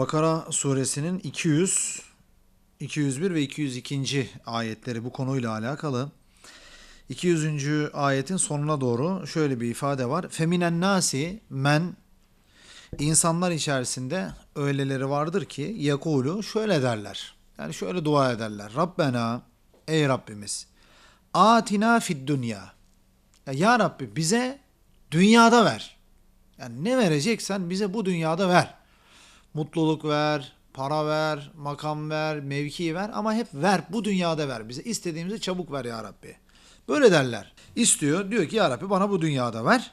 Bakara suresinin 200, 201 ve 202. ayetleri bu konuyla alakalı. 200. ayetin sonuna doğru şöyle bir ifade var. Feminen nasi men insanlar içerisinde öyleleri vardır ki yakulu şöyle derler. Yani şöyle dua ederler. Rabbena ey Rabbimiz atina fid dünya. Ya, ya Rabbi bize dünyada ver. Yani ne vereceksen bize bu dünyada ver. Mutluluk ver, para ver, makam ver, mevki ver ama hep ver. Bu dünyada ver bize. İstediğimizi çabuk ver ya Rabbi. Böyle derler. İstiyor. Diyor ki ya Rabbi bana bu dünyada ver.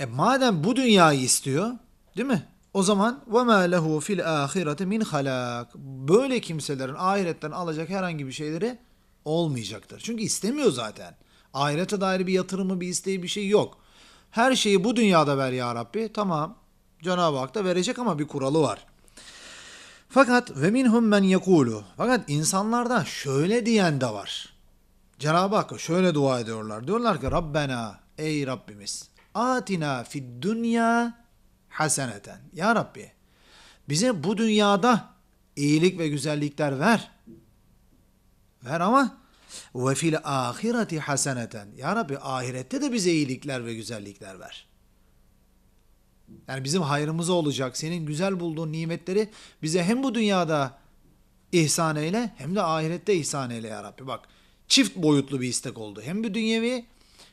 E madem bu dünyayı istiyor, değil mi? O zaman ve ma lehu fil ahireti min halak. Böyle kimselerin ahiretten alacak herhangi bir şeyleri olmayacaktır. Çünkü istemiyor zaten. Ahirete dair bir yatırımı, bir isteği, bir şey yok. Her şeyi bu dünyada ver ya Rabbi. Tamam. Cenab-ı Hak da verecek ama bir kuralı var. Fakat ve minhum men yekulu. Fakat insanlarda şöyle diyen de var. Cenab-ı Hakk'a şöyle dua ediyorlar. Diyorlar ki Rabbena ey Rabbimiz atina fid dünya haseneten. Ya Rabbi bize bu dünyada iyilik ve güzellikler ver. Ver ama ve fil ahireti haseneten. Ya Rabbi ahirette de bize iyilikler ve güzellikler ver. Yani bizim hayrımıza olacak. Senin güzel bulduğun nimetleri bize hem bu dünyada ihsan eyle hem de ahirette ihsan eyle ya Rabbi. Bak çift boyutlu bir istek oldu. Hem bir dünyevi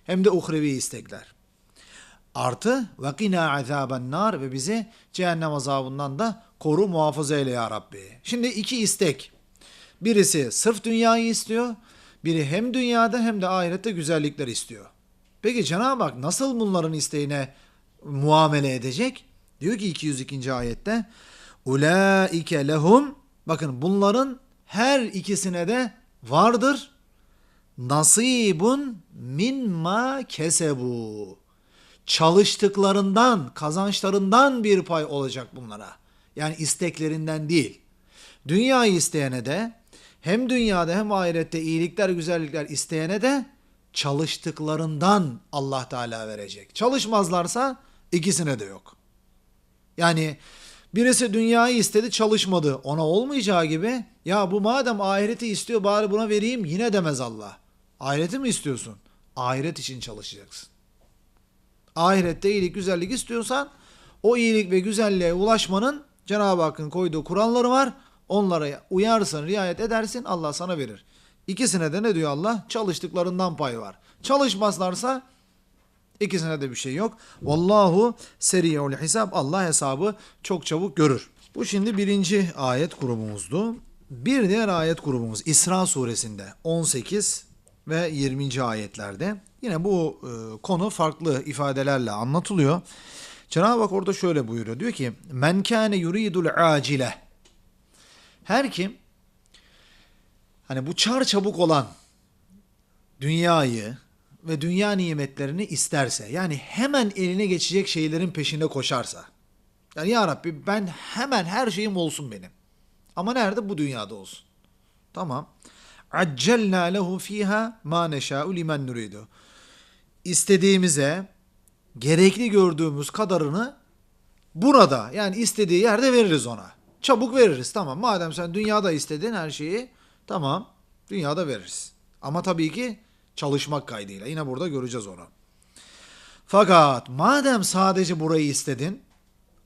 hem de uhrevi istekler. Artı ve qina azaben nar ve bizi cehennem azabından da koru muhafaza eyle ya Rabbi. Şimdi iki istek. Birisi sırf dünyayı istiyor. Biri hem dünyada hem de ahirette güzellikler istiyor. Peki Cenab-ı Hak nasıl bunların isteğine muamele edecek? Diyor ki 202. ayette Ulaike lehum bakın bunların her ikisine de vardır nasibun mimma kesebu çalıştıklarından, kazançlarından bir pay olacak bunlara. Yani isteklerinden değil. Dünyayı isteyene de hem dünyada hem ahirette iyilikler, güzellikler isteyene de çalıştıklarından Allah Teala verecek. Çalışmazlarsa ikisine de yok. Yani birisi dünyayı istedi çalışmadı. Ona olmayacağı gibi ya bu madem ahireti istiyor bari buna vereyim yine demez Allah. Ahireti mi istiyorsun? Ahiret için çalışacaksın. Ahirette iyilik, güzellik istiyorsan o iyilik ve güzelliğe ulaşmanın Cenab-ı Hakk'ın koyduğu kuralları var. Onlara uyarsan, riayet edersin Allah sana verir. İkisine de ne diyor Allah? Çalıştıklarından pay var. Çalışmazlarsa ikisine de bir şey yok. Vallahu seri'ul hisab. Allah hesabı çok çabuk görür. Bu şimdi birinci ayet grubumuzdu. Bir diğer ayet grubumuz İsra suresinde 18 ve 20. ayetlerde. Yine bu e, konu farklı ifadelerle anlatılıyor. Cenab-ı Hak orada şöyle buyuruyor. Diyor ki men kâne yuridul acile her kim hani bu çar çabuk olan dünyayı ve dünya nimetlerini isterse yani hemen eline geçecek şeylerin peşinde koşarsa yani ya Rabbi ben hemen her şeyim olsun benim. Ama nerede? Bu dünyada olsun. Tamam. Accelna lehu fiha ma neşâ'u limen nuridu. İstediğimize gerekli gördüğümüz kadarını burada yani istediği yerde veririz ona. Çabuk veririz tamam. Madem sen dünyada istedin her şeyi tamam dünyada veririz. Ama tabii ki çalışmak kaydıyla. Yine burada göreceğiz onu. Fakat madem sadece burayı istedin,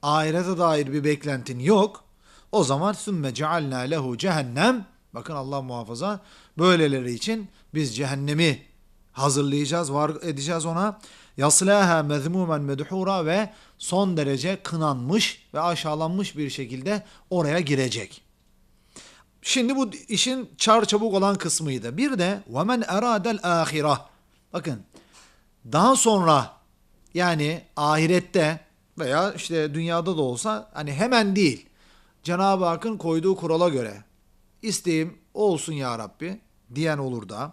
ahirete dair bir beklentin yok, o zaman sümme cealna lehu cehennem Bakın Allah muhafaza böyleleri için biz cehennemi hazırlayacağız, var edeceğiz ona. Yaslaha mezmumen medhura ve son derece kınanmış ve aşağılanmış bir şekilde oraya girecek. Şimdi bu işin çar çabuk olan kısmıydı. Bir de وَمَنْ اَرَادَ الْآخِرَةِ Bakın daha sonra yani ahirette veya işte dünyada da olsa hani hemen değil. Cenab-ı Hakk'ın koyduğu kurala göre isteğim olsun ya Rabbi diyen olur da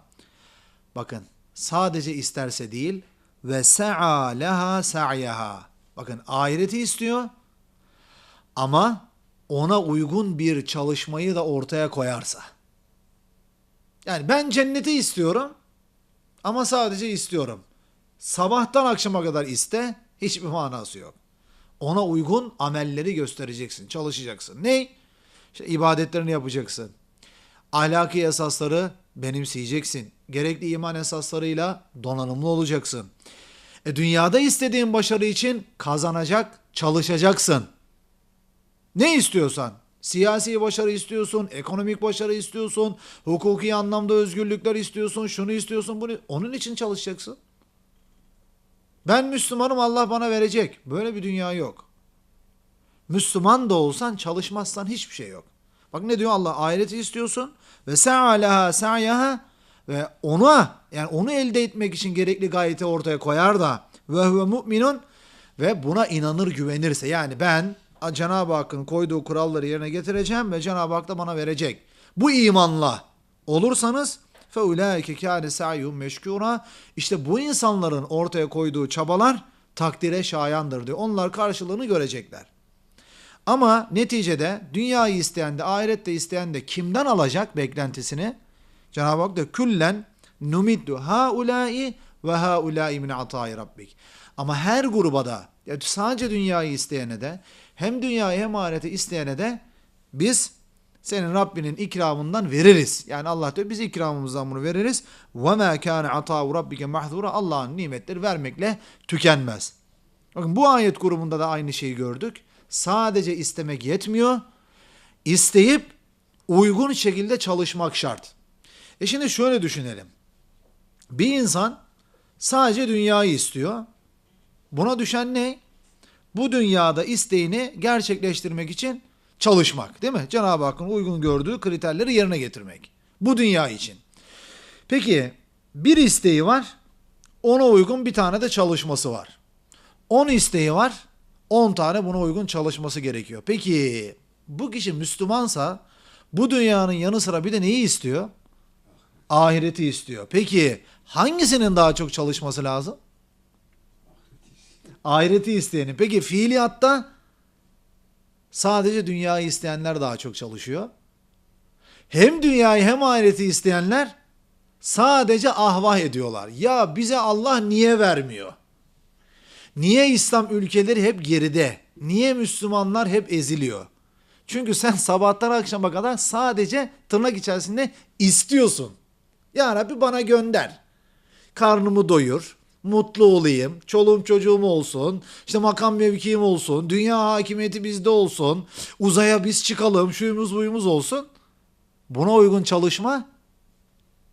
bakın sadece isterse değil ve sa'a leha sa'yaha bakın ahireti istiyor ama ona uygun bir çalışmayı da ortaya koyarsa yani ben cenneti istiyorum ama sadece istiyorum sabahtan akşama kadar iste hiçbir manası yok Ona uygun amelleri göstereceksin, çalışacaksın. Ne? İşte ibadetlerini yapacaksın. Ahlaki esasları benimseyeceksin. Gerekli iman esaslarıyla donanımlı olacaksın. E dünyada istediğin başarı için kazanacak, çalışacaksın. Ne istiyorsan, siyasi başarı istiyorsun, ekonomik başarı istiyorsun, hukuki anlamda özgürlükler istiyorsun, şunu istiyorsun, bunu onun için çalışacaksın. Ben Müslümanım Allah bana verecek. Böyle bir dünya yok. Müslüman da olsan çalışmazsan hiçbir şey yok. Bak ne diyor Allah ahireti istiyorsun ve sa'alaha sa'yaha ve ona yani onu elde etmek için gerekli gayeti ortaya koyar da ve huve mu'minun ve buna inanır güvenirse yani ben Cenab-ı Hakk'ın koyduğu kuralları yerine getireceğim ve Cenab-ı Hak da bana verecek. Bu imanla olursanız ulaike kâne sa'yuhum meşkûra işte bu insanların ortaya koyduğu çabalar takdire şayandır diyor. Onlar karşılığını görecekler. Ama neticede dünyayı isteyen de ahirette isteyen de kimden alacak beklentisini? Cenab-ı Hak da küllen numiddu haulai ve haulai min atai rabbik. Ama her gruba da sadece dünyayı isteyene de hem dünyayı hem ahireti isteyene de biz senin Rabbinin ikramından veririz. Yani Allah diyor biz ikramımızdan bunu veririz. Ve ma kana ata'u rabbike mahzura. Allah'ın nimetleri vermekle tükenmez. Bakın bu ayet grubunda da aynı şeyi gördük. Sadece istemek yetmiyor. İsteyip uygun şekilde çalışmak şart. E şimdi şöyle düşünelim. Bir insan sadece dünyayı istiyor. Buna düşen ne? Bu dünyada isteğini gerçekleştirmek için çalışmak değil mi? Cenab-ı Hakk'ın uygun gördüğü kriterleri yerine getirmek. Bu dünya için. Peki bir isteği var. Ona uygun bir tane de çalışması var. 10 isteği var. 10 tane buna uygun çalışması gerekiyor. Peki bu kişi Müslümansa bu dünyanın yanı sıra bir de neyi istiyor? Ahireti istiyor. Peki hangisinin daha çok çalışması lazım? Ahireti isteyenin. Peki fiiliyatta sadece dünyayı isteyenler daha çok çalışıyor. Hem dünyayı hem ahireti isteyenler sadece ahvah ediyorlar. Ya bize Allah niye vermiyor? Niye İslam ülkeleri hep geride? Niye Müslümanlar hep eziliyor? Çünkü sen sabahtan akşama kadar sadece tırnak içerisinde istiyorsun. Ya Rabbi bana gönder. Karnımı doyur, mutlu olayım, çoluğum çocuğum olsun, işte makam mevkiim olsun, dünya hakimiyeti bizde olsun, uzaya biz çıkalım, şuyumuz buyumuz olsun. Buna uygun çalışma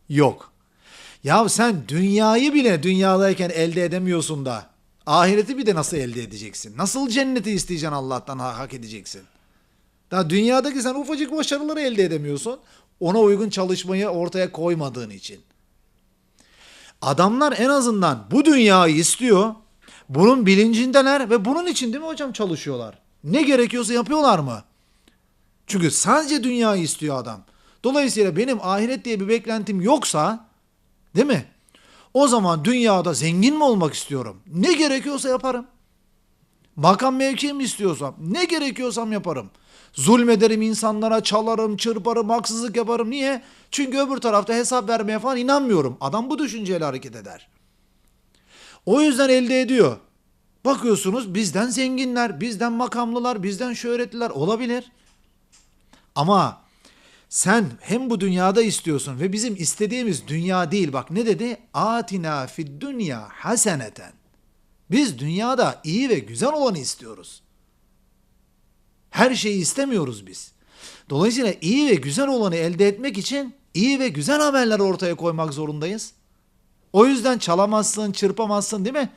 yok. Ya sen dünyayı bile dünyadayken elde edemiyorsun da ahireti bir de nasıl elde edeceksin? Nasıl cenneti isteyeceksin Allah'tan hak edeceksin? Daha dünyadaki sen ufacık başarıları elde edemiyorsun. Ona uygun çalışmayı ortaya koymadığın için. Adamlar en azından bu dünyayı istiyor. Bunun bilincindeler ve bunun için değil mi hocam çalışıyorlar. Ne gerekiyorsa yapıyorlar mı? Çünkü sadece dünyayı istiyor adam. Dolayısıyla benim ahiret diye bir beklentim yoksa değil mi? O zaman dünyada zengin mi olmak istiyorum? Ne gerekiyorsa yaparım. Makam mevki istiyorsam, ne gerekiyorsam yaparım. Zulmederim insanlara, çalarım, çırparım, haksızlık yaparım. Niye? Çünkü öbür tarafta hesap vermeye falan inanmıyorum. Adam bu düşünceyle hareket eder. O yüzden elde ediyor. Bakıyorsunuz bizden zenginler, bizden makamlılar, bizden şöhretliler olabilir. Ama sen hem bu dünyada istiyorsun ve bizim istediğimiz dünya değil. Bak ne dedi? Atina fid dünya haseneten. Biz dünyada iyi ve güzel olanı istiyoruz. Her şeyi istemiyoruz biz. Dolayısıyla iyi ve güzel olanı elde etmek için iyi ve güzel ameller ortaya koymak zorundayız. O yüzden çalamazsın, çırpamazsın değil mi?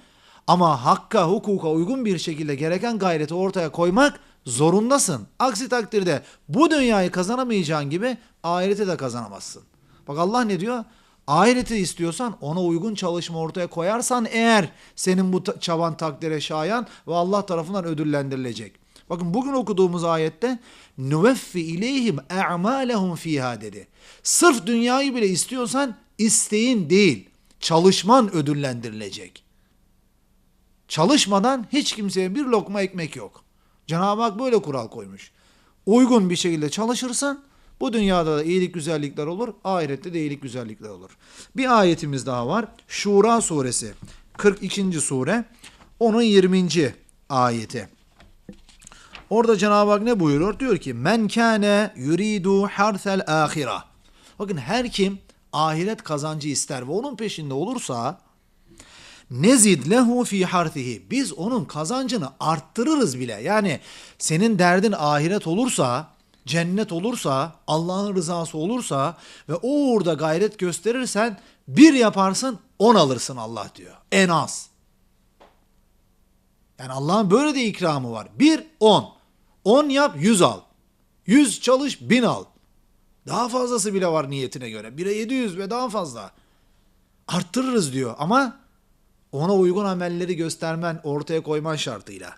Ama hakka, hukuka uygun bir şekilde gereken gayreti ortaya koymak zorundasın. Aksi takdirde bu dünyayı kazanamayacağın gibi ahireti de kazanamazsın. Bak Allah ne diyor? Ahireti istiyorsan ona uygun çalışma ortaya koyarsan eğer senin bu çaban takdire şayan ve Allah tarafından ödüllendirilecek. Bakın bugün okuduğumuz ayette nuveffi ileyhim a'malehum fiha dedi. Sırf dünyayı bile istiyorsan isteğin değil, çalışman ödüllendirilecek. Çalışmadan hiç kimseye bir lokma ekmek yok. Cenab-ı Hak böyle kural koymuş. Uygun bir şekilde çalışırsan bu dünyada da iyilik güzellikler olur, ahirette de iyilik güzellikler olur. Bir ayetimiz daha var. Şura suresi 42. sure onun 20. ayeti. Orada Cenab-ı Hak ne buyuruyor? Diyor ki men kâne yuridu harsel ahira. Bakın her kim ahiret kazancı ister ve onun peşinde olursa nezid lehu fi harfihi. Biz onun kazancını arttırırız bile. Yani senin derdin ahiret olursa, cennet olursa, Allah'ın rızası olursa ve o uğurda gayret gösterirsen bir yaparsın on alırsın Allah diyor. En az. Yani Allah'ın böyle de ikramı var. Bir, on. On yap, yüz al. Yüz çalış, bin al. Daha fazlası bile var niyetine göre. Bire yedi yüz ve daha fazla. Arttırırız diyor ama ona uygun amelleri göstermen, ortaya koyman şartıyla.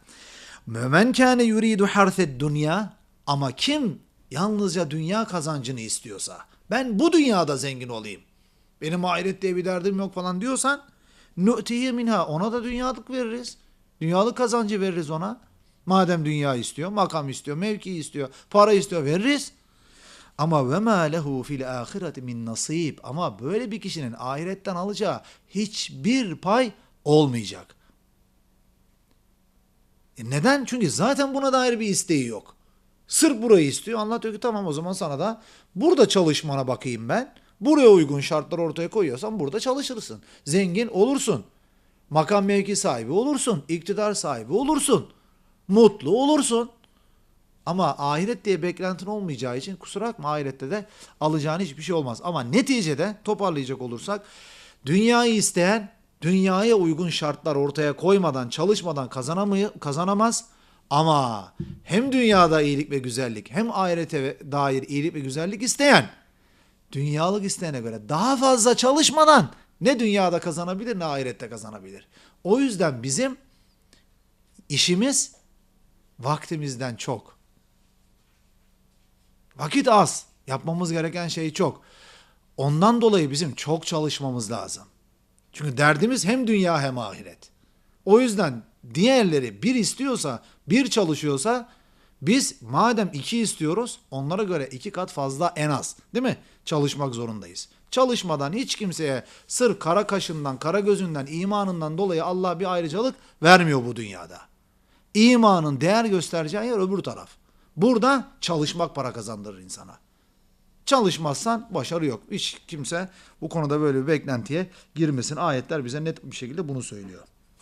Mümen kâne yuridu harsed dünya ama kim yalnızca dünya kazancını istiyorsa, ben bu dünyada zengin olayım, benim ahiret diye bir derdim yok falan diyorsan, nu'tihi minha, ona da dünyalık veririz. Dünyalık kazancı veririz ona. Madem dünya istiyor, makam istiyor, mevki istiyor, para istiyor veririz. Ama ve ma lehu fil ahireti min nasib. Ama böyle bir kişinin ahiretten alacağı hiçbir pay olmayacak. E neden? Çünkü zaten buna dair bir isteği yok. Sırf burayı istiyor. Allah diyor ki tamam o zaman sana da burada çalışmana bakayım ben. Buraya uygun şartlar ortaya koyuyorsan burada çalışırsın. Zengin olursun. Makam mevki sahibi olursun. iktidar sahibi olursun. Mutlu olursun. Ama ahiret diye beklentin olmayacağı için kusura bakma ahirette de alacağın hiçbir şey olmaz. Ama neticede toparlayacak olursak dünyayı isteyen dünyaya uygun şartlar ortaya koymadan çalışmadan kazanamaz. Ama hem dünyada iyilik ve güzellik hem ahirete dair iyilik ve güzellik isteyen dünyalık isteyene göre daha fazla çalışmadan ne dünyada kazanabilir ne ahirette kazanabilir. O yüzden bizim işimiz vaktimizden çok. Vakit az. Yapmamız gereken şey çok. Ondan dolayı bizim çok çalışmamız lazım. Çünkü derdimiz hem dünya hem ahiret. O yüzden diğerleri bir istiyorsa, bir çalışıyorsa biz madem iki istiyoruz onlara göre iki kat fazla en az değil mi? Çalışmak zorundayız. Çalışmadan hiç kimseye sır kara kaşından, kara gözünden, imanından dolayı Allah bir ayrıcalık vermiyor bu dünyada. İmanın değer göstereceği yer öbür taraf. Burada çalışmak para kazandırır insana. Çalışmazsan başarı yok. Hiç kimse bu konuda böyle bir beklentiye girmesin. Ayetler bize net bir şekilde bunu söylüyor.